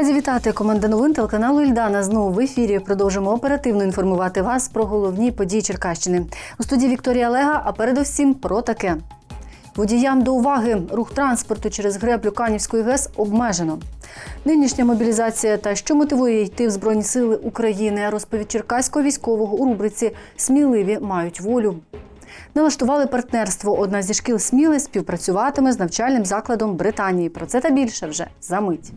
Раді вітати команда новин телеканалу Ільдана. Знову в ефірі продовжимо оперативно інформувати вас про головні події Черкащини. У студії Вікторія Лега, а передусім про таке. Водіям до уваги рух транспорту через греблю Канівської ГЕС обмежено. Нинішня мобілізація та що мотивує йти в Збройні Сили України, розповідь черкаського військового у рубриці Сміливі мають волю. Налаштували партнерство. Одна зі шкіл Сміли співпрацюватиме з навчальним закладом Британії. Про це та більше вже за мить.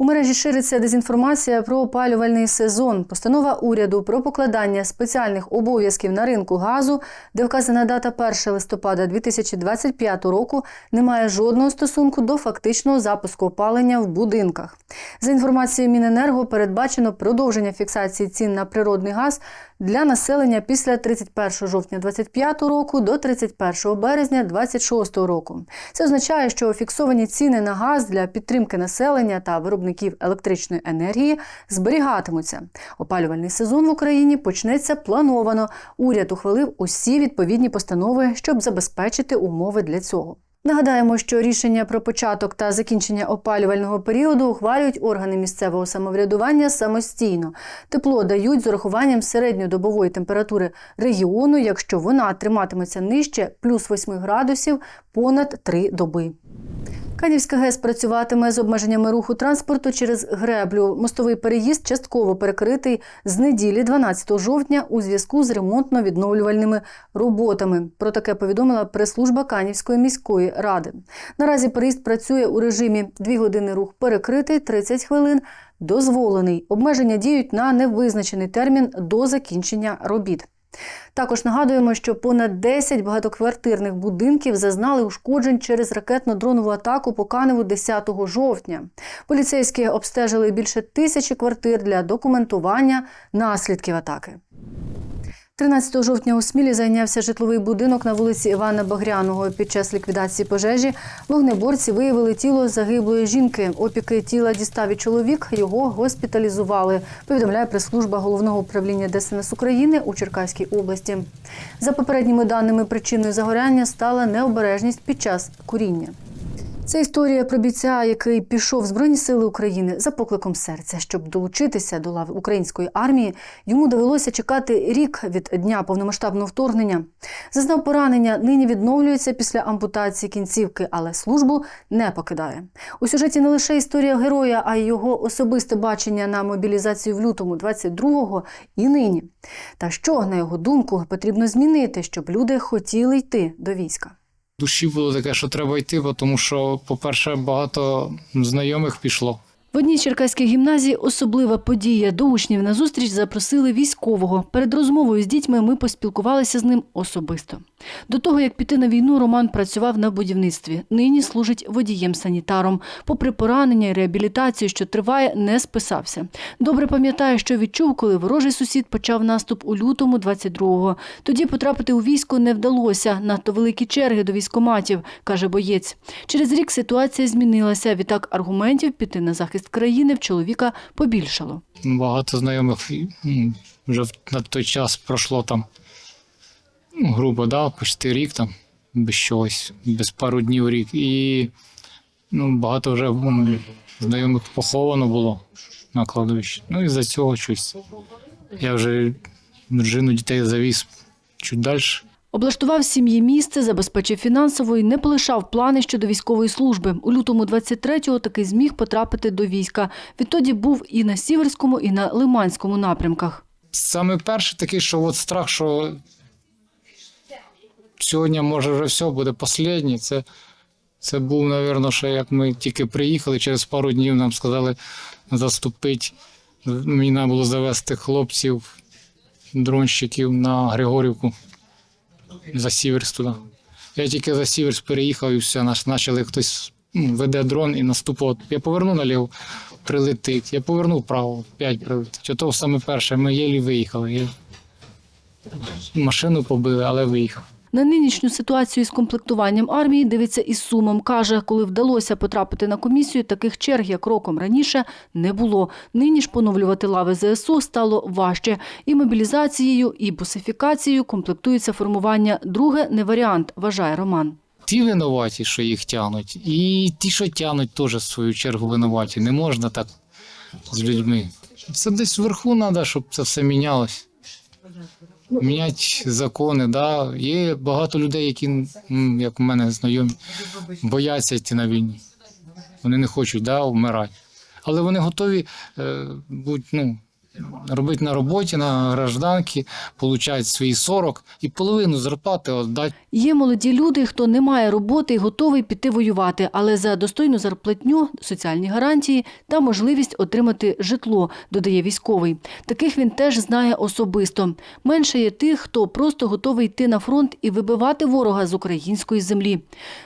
У мережі шириться дезінформація про опалювальний сезон. Постанова уряду про покладання спеціальних обов'язків на ринку газу, де вказана дата 1 листопада 2025 року, не має жодного стосунку до фактичного запуску опалення в будинках. За інформацією Міненерго, передбачено продовження фіксації цін на природний газ для населення після 31 жовтня 2025 року до 31 березня 2026 року. Це означає, що фіксовані ціни на газ для підтримки населення та виробників електричної енергії зберігатимуться. Опалювальний сезон в Україні почнеться плановано. Уряд ухвалив усі відповідні постанови, щоб забезпечити умови для цього. Нагадаємо, що рішення про початок та закінчення опалювального періоду ухвалюють органи місцевого самоврядування самостійно. Тепло дають з урахуванням середньодобової температури регіону, якщо вона триматиметься нижче плюс 8 градусів понад 3 доби. Канівська ГЕС працюватиме з обмеженнями руху транспорту через греблю. Мостовий переїзд частково перекритий з неділі 12 жовтня у зв'язку з ремонтно-відновлювальними роботами. Про таке повідомила прес-служба Канівської міської ради. Наразі переїзд працює у режимі 2 години рух перекритий, 30 хвилин дозволений. Обмеження діють на невизначений термін до закінчення робіт. Також нагадуємо, що понад 10 багатоквартирних будинків зазнали ушкоджень через ракетно-дронову атаку по Каневу 10 жовтня. Поліцейські обстежили більше тисячі квартир для документування наслідків атаки. 13 жовтня у Смілі зайнявся житловий будинок на вулиці Івана Багряного. Під час ліквідації пожежі вогнеборці виявили тіло загиблої жінки. Опіки тіла дістав і чоловік. Його госпіталізували. Повідомляє прес-служба головного управління ДСНС України у Черкаській області. За попередніми даними, причиною загоряння стала необережність під час куріння. Це історія про бійця, який пішов в Збройні Сили України за покликом серця. Щоб долучитися до лав української армії, йому довелося чекати рік від дня повномасштабного вторгнення. Зазнав поранення, нині відновлюється після ампутації кінцівки, але службу не покидає. У сюжеті не лише історія героя, а й його особисте бачення на мобілізацію в лютому 22-го і нині. Та що, на його думку, потрібно змінити, щоб люди хотіли йти до війська. Душі було таке, що треба йти, бо тому що, по-перше, багато знайомих пішло. В одній черкаській гімназії особлива подія. До учнів на зустріч запросили військового. Перед розмовою з дітьми ми поспілкувалися з ним особисто. До того, як піти на війну, Роман працював на будівництві. Нині служить водієм-санітаром. Попри поранення і реабілітацію, що триває, не списався. Добре пам'ятає, що відчув, коли ворожий сусід почав наступ у лютому 22-го. Тоді потрапити у військо не вдалося. Надто великі черги до військоматів, каже боєць. Через рік ситуація змінилася. Відтак аргументів піти на захист країни в чоловіка побільшало. Багато знайомих вже на той час пройшло там, ну, грубо, да, почти рік там, без чогось, без пару днів рік. І ну, багато вже м, знайомих поховано було на кладовищі. Ну і за цього щось. Я вже дружину дітей завіз чуть далі. Облаштував сім'ї місце, забезпечив фінансово і не полишав плани щодо військової служби. У лютому 23-го таки зміг потрапити до війська. Відтоді був і на Сіверському, і на Лиманському напрямках. Саме перший такий, що от страх, що сьогодні може вже все буде останній. Це, це був, мабуть, ще як ми тільки приїхали, через пару днів нам сказали заступити. Мені треба було завести хлопців, дронщиків на Григорівку за Сіверс туди. Я тільки за Сіверс переїхав і все, нас почали хтось веде дрон і наступав. Я повернув наліво, прилетить. Я повернув вправо, п'ять прилетить. Ото саме перше, ми єлі виїхали. Я... Машину побили, але виїхав. На нинішню ситуацію з комплектуванням армії дивиться із сумом. Каже, коли вдалося потрапити на комісію, таких черг, як роком раніше, не було. Нині ж поновлювати лави ЗСУ стало важче. І мобілізацією, і бусифікацією комплектується формування. Друге не варіант, вважає Роман. ті винуваті, що їх тягнуть, і ті, що тягнуть, теж в свою чергу винуваті. Не можна так з людьми. Це десь вверху треба, щоб це все мінялось. Міняти закони, да. Є багато людей, які, як у мене знайомі, бояться йти на війну. Вони не хочуть да, вмирати. Але вони готові е, будь, ну, робити на роботі, на гражданки, получають свої 40 і половину зарплати віддати Є молоді люди, хто не має роботи і готовий піти воювати, але за достойну зарплатню, соціальні гарантії та можливість отримати житло, додає військовий. Таких він теж знає особисто. Менше є тих, хто просто готовий йти на фронт і вибивати ворога з української землі.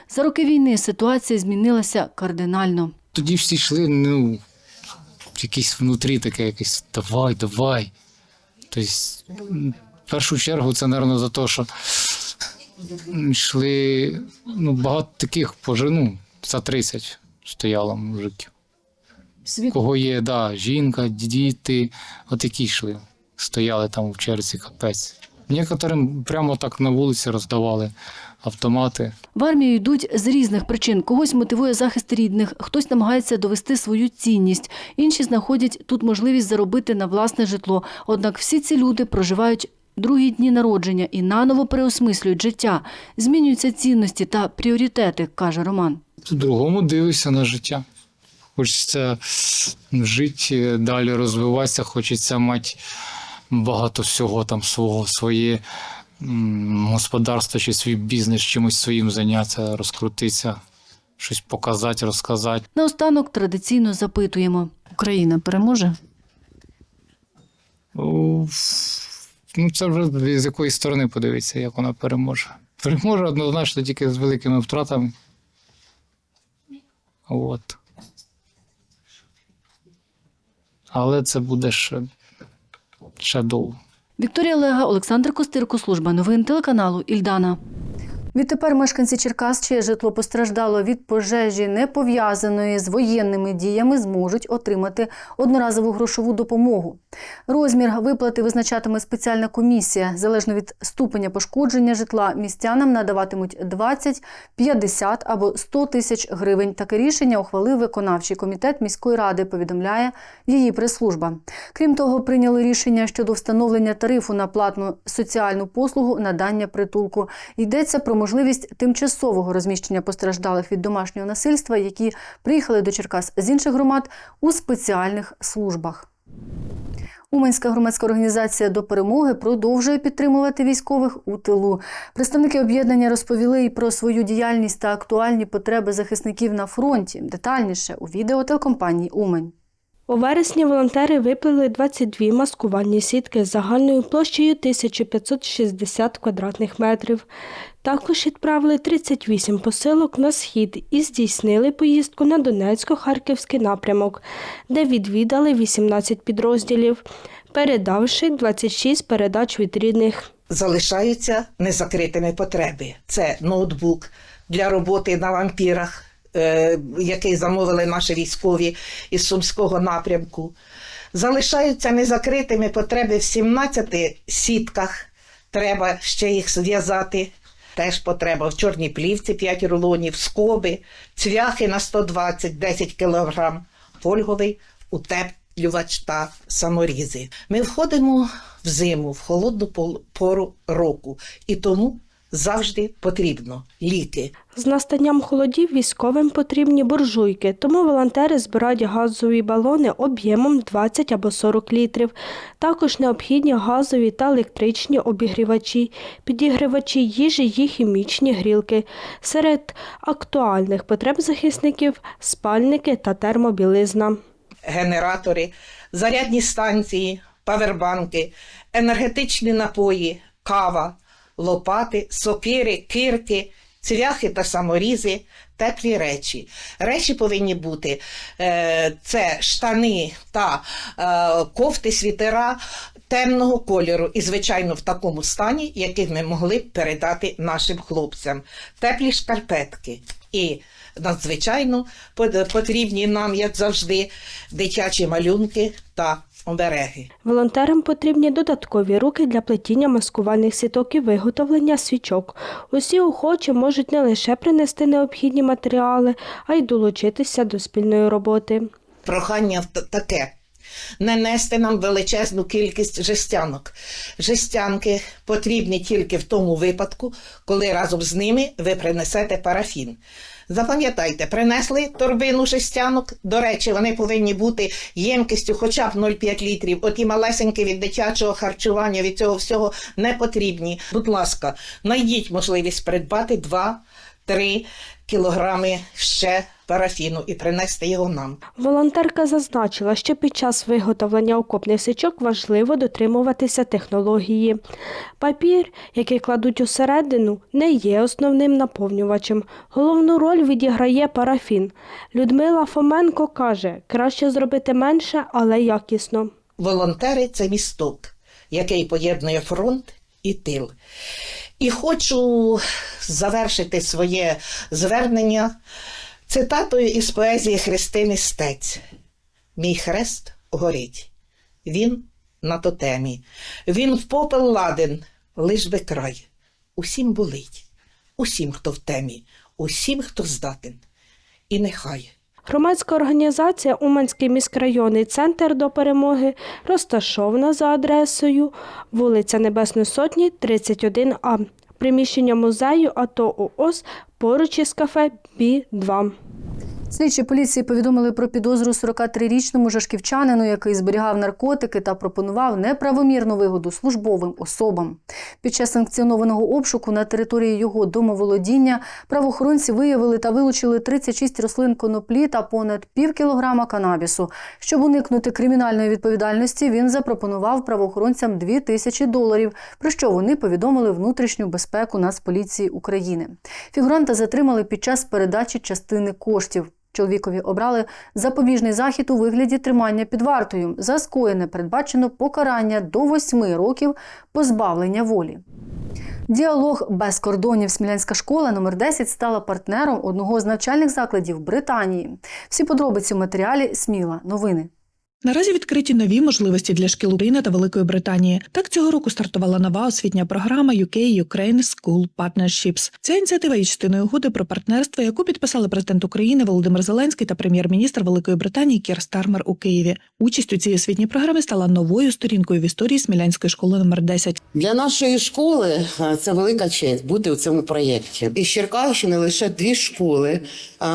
За роки війни ситуація змінилася кардинально. тоді всі йшли, ну, якісь внутрі таке, якесь давай, давай. Тобто, в першу чергу, це, мабуть, за те, що йшли ну, багато таких ну, за 30 стояло мужиків. Світ Кого є, да, жінка, діти, от які йшли, стояли там в черзі, капець. Некоторим прямо так на вулиці роздавали автомати. В армію йдуть з різних причин. Когось мотивує захист рідних, хтось намагається довести свою цінність. Інші знаходять тут можливість заробити на власне житло. Однак всі ці люди проживають другі дні народження і наново переосмислюють життя. Змінюються цінності та пріоритети, каже Роман. По-другому дивишся на життя. Хочеться жити далі, розвиватися, хочеться мати багато всього там свого, своє господарство чи свій бізнес, чимось своїм зайнятися, розкрутитися, щось показати, розказати. Наостанок традиційно запитуємо: Україна переможе? Ну, це вже з якої сторони подивитися, як вона переможе. Переможе однозначно тільки з великими втратами. От. Але це буде ще, ще. Вікторія Лега, Олександр Костирко, служба новин телеканалу Ільдана. Відтепер мешканці Черкас, чиє житло постраждало від пожежі, не пов'язаної з воєнними діями, зможуть отримати одноразову грошову допомогу. Розмір виплати визначатиме спеціальна комісія. Залежно від ступеня пошкодження житла, містянам надаватимуть 20, 50 або 100 тисяч гривень. Таке рішення ухвалив виконавчий комітет міської ради, повідомляє її прес-служба. Крім того, прийняли рішення щодо встановлення тарифу на платну соціальну послугу надання притулку. Йдеться про можливість тимчасового розміщення постраждалих від домашнього насильства, які приїхали до Черкас з інших громад у спеціальних службах. Уманська громадська організація до перемоги продовжує підтримувати військових у тилу. Представники об'єднання розповіли і про свою діяльність та актуальні потреби захисників на фронті. Детальніше у відео телекомпанії Умань. У вересні волонтери виплели 22 маскувальні сітки з загальною площею 1560 квадратних метрів. Також відправили 38 посилок на схід і здійснили поїздку на Донецько-Харківський напрямок, де відвідали 18 підрозділів, передавши 26 передач від рідних. залишаються незакритими потреби. Це ноутбук для роботи на вампірах, який замовили наші військові із Сумського напрямку. Залишаються незакритими потреби в 17 сітках. Треба ще їх зв'язати. Теж потреба в чорній плівці 5 рулонів, скоби, цвяхи на 120, 10 кг, фольговий утеплювач та саморізи. Ми входимо в зиму, в холодну пору року, і тому завжди потрібно ліки. З настанням холодів військовим потрібні буржуйки, тому волонтери збирають газові балони об'ємом 20 або 40 літрів. Також необхідні газові та електричні обігрівачі, підігрівачі їжі і хімічні грілки. Серед актуальних потреб захисників спальники та термобілизна. генератори, зарядні станції, павербанки, енергетичні напої, кава, лопати, сокири, кирки, цвяхи та саморізи, теплі речі. Речі повинні бути е, це штани та е, кофти, світера темного кольору і, звичайно, в такому стані, яких ми могли б передати нашим хлопцям. Теплі шкарпетки і надзвичайно потрібні нам, як завжди, дитячі малюнки та обереги. Волонтерам потрібні додаткові руки для плетіння маскувальних сіток і виготовлення свічок. Усі охочі можуть не лише принести необхідні матеріали, а й долучитися до спільної роботи. Прохання таке. Не нести нам величезну кількість жестянок. Жестянки потрібні тільки в тому випадку, коли разом з ними ви принесете парафін. Запам'ятайте, принесли торбину жестянок. До речі, вони повинні бути ємкістю хоча б 0,5 літрів. Оті малесенькі від дитячого харчування, від цього всього не потрібні. Будь ласка, знайдіть можливість придбати 2-3 кілограми ще парафіну і принести його нам. Волонтерка зазначила, що під час виготовлення окопних січок важливо дотримуватися технології. Папір, який кладуть усередину, не є основним наповнювачем. Головну роль відіграє парафін. Людмила Фоменко каже, краще зробити менше, але якісно. Волонтери це місток, який поєднує фронт і тил. І хочу завершити своє звернення цитатою із поезії Христини Стець. Мій хрест горить. Він на тотемі. Він в попел ладен, лиш би край. Усім болить, усім, хто в темі, усім, хто здатен. І нехай. Громадська організація Уманський міськрайонний центр до перемоги розташована за адресою вулиця Небесної Сотні, 31А. Приміщення музею АТО ООС поруч із кафе Бі-2. Слідчі поліції повідомили про підозру 43-річному жашківчанину, який зберігав наркотики та пропонував неправомірну вигоду службовим особам. Під час санкціонованого обшуку на території його домоволодіння правоохоронці виявили та вилучили 36 рослин коноплі та понад пів кілограма канабісу. Щоб уникнути кримінальної відповідальності, він запропонував правоохоронцям 2 тисячі доларів, про що вони повідомили внутрішню безпеку Нацполіції України. Фігуранта затримали під час передачі частини коштів. Чоловікові обрали запобіжний захід у вигляді тримання під вартою. За скоєне передбачено покарання до восьми років позбавлення волі. Діалог без кордонів Смілянська школа номер 10 стала партнером одного з навчальних закладів Британії. Всі подробиці в матеріалі Сміла. Новини. Наразі відкриті нові можливості для шкіл України та Великої Британії. Так цього року стартувала нова освітня програма UK Ukraine School Partnerships. Ця ініціатива є частиною угоди про партнерство, яку підписали президент України Володимир Зеленський та прем'єр-міністр Великої Британії Кір Стармер у Києві. Участь у цій освітній програмі стала новою сторінкою в історії Смілянської школи номер 10. Для нашої школи це велика честь бути у цьому проєкті. Із Черкащини лише дві школи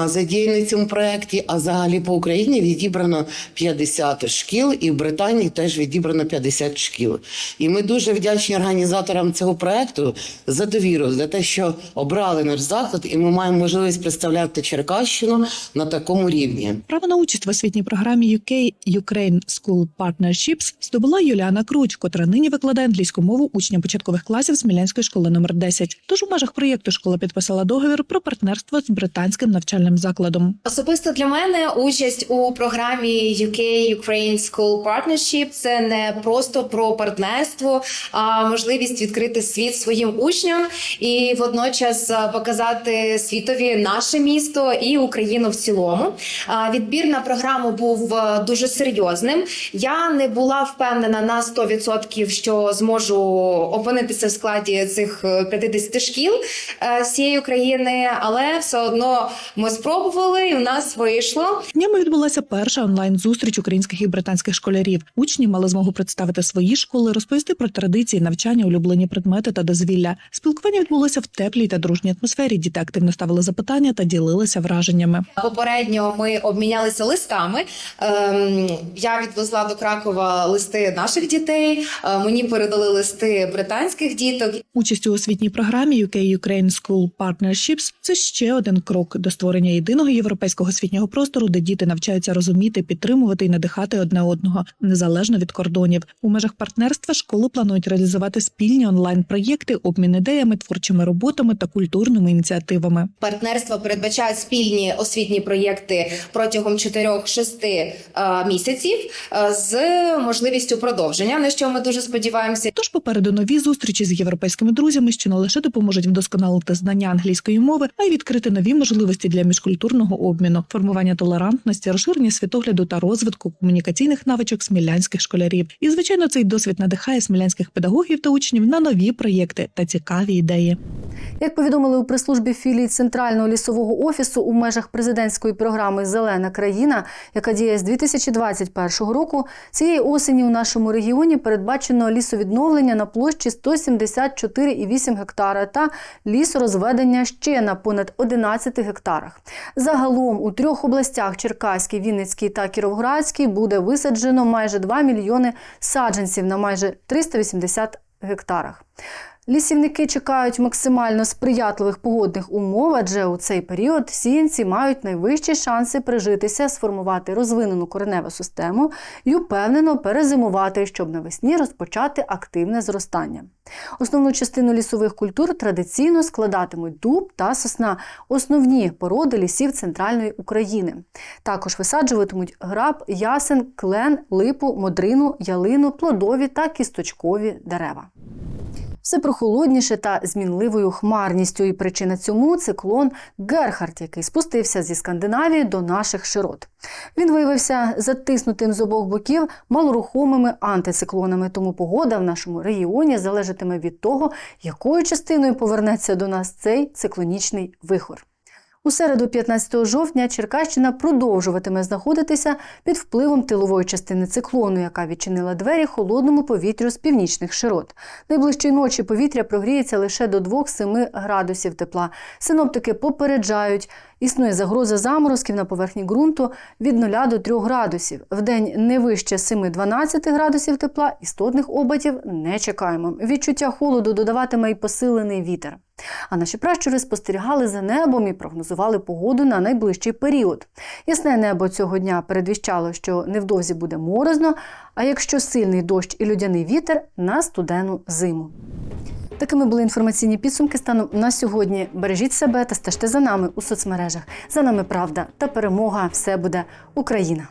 задіяні в цьому проєкті, а взагалі по Україні відібрано 50 шкіл, і в Британії теж відібрано 50 шкіл. І ми дуже вдячні організаторам цього проєкту за довіру, за те, що обрали наш заклад, і ми маємо можливість представляти Черкащину на такому рівні. Право на участь в освітній програмі UK Ukraine School Partnerships здобула Юліана Круч, котра нині викладає англійську мову учням початкових класів Смілянської школи номер 10. Тож у межах проєкту школа підписала договір про партнерство з британським навчальним закладом. Особисто для мене участь у програмі UK Ukraine School Partnership – це не просто про партнерство, а можливість відкрити світ своїм учням і водночас показати світові наше місто і Україну в цілому. Відбір на програму був дуже серйозним. Я не була впевнена на 100%, що зможу опинитися в складі цих е, 50 шкіл е, всієї України, але все одно ми спробували, і в нас вийшло. Днями відбулася перша онлайн-зустріч українських і британських школярів. Учні мали змогу представити свої школи, розповісти про традиції, навчання, улюблені предмети та дозвілля. Спілкування відбулося в теплій та дружній атмосфері. Діти активно ставили запитання та ділилися враженнями. Попередньо ми обмінялися листами. Ем, я відвезла до Кракова листи наших дітей. е, Мені передали листи британських діток. Участь у освітній програмі UK Ukraine School Partnerships – це ще один крок до створення єдиного європейського освітнього простору, де діти навчаються розуміти, підтримувати і надихати надихати одне одного незалежно від кордонів. У межах партнерства школи планують реалізувати спільні онлайн-проєкти, обмін ідеями, творчими роботами та культурними ініціативами. Партнерства передбачають спільні освітні проєкти протягом 4-6 е, місяців е, з можливістю продовження, на що ми дуже сподіваємося. Тож попереду нові зустрічі з європейськими друзями, що не лише допоможуть вдосконалити знання англійської мови, а й відкрити нові можливості для міжкультурного обміну, формування толерантності, розширення світогляду та розвитку комунікаційних навичок смілянських школярів. І звичайно, цей досвід надихає смілянських педагогів та учнів на нові проєкти та цікаві ідеї. Як повідомили у прес-службі філії Центрального лісового офісу у межах президентської програми Зелена країна, яка діє з 2021 року, цієї осені у нашому регіоні передбачено лісовідновлення на площі 174,8 гектара та лісорозведення ще на понад 11 гектарах. Загалом у трьох областях Черкаській, Вінницькій та Кіровоградській буде висаджено майже 2 мільйони саджанців на майже 380 гектарах. Лісівники чекають максимально сприятливих погодних умов, адже у цей період сіянці мають найвищі шанси прижитися, сформувати розвинену кореневу систему і упевнено перезимувати, щоб навесні розпочати активне зростання. Основну частину лісових культур традиційно складатимуть дуб та сосна, основні породи лісів центральної України. Також висаджуватимуть граб, ясен, клен, липу, модрину, ялину, плодові та кісточкові дерева. Все прохолодніше та змінливою хмарністю, і причина цьому циклон Герхард, який спустився зі Скандинавії до наших широт. Він виявився затиснутим з обох боків малорухомими антициклонами, тому погода в нашому регіоні залежатиме від того, якою частиною повернеться до нас цей циклонічний вихор. У середу, 15 жовтня, Черкащина продовжуватиме знаходитися під впливом тилової частини циклону, яка відчинила двері холодному повітрю з північних широт. Найближчої ночі повітря прогріється лише до 2-7 градусів тепла. Синоптики попереджають, існує загроза заморозків на поверхні ґрунту від 0 до 3 градусів. Вдень не вище 7-12 градусів тепла, істотних обертів не чекаємо. Відчуття холоду додаватиме й посилений вітер. А наші пращури спостерігали за небом і прогнозували погоду на найближчий період. Ясне небо цього дня передвіщало, що невдовзі буде морозно, а якщо сильний дощ і людяний вітер на студену зиму. Такими були інформаційні підсумки станом на сьогодні. Бережіть себе та стежте за нами у соцмережах. За нами правда та перемога. Все буде Україна.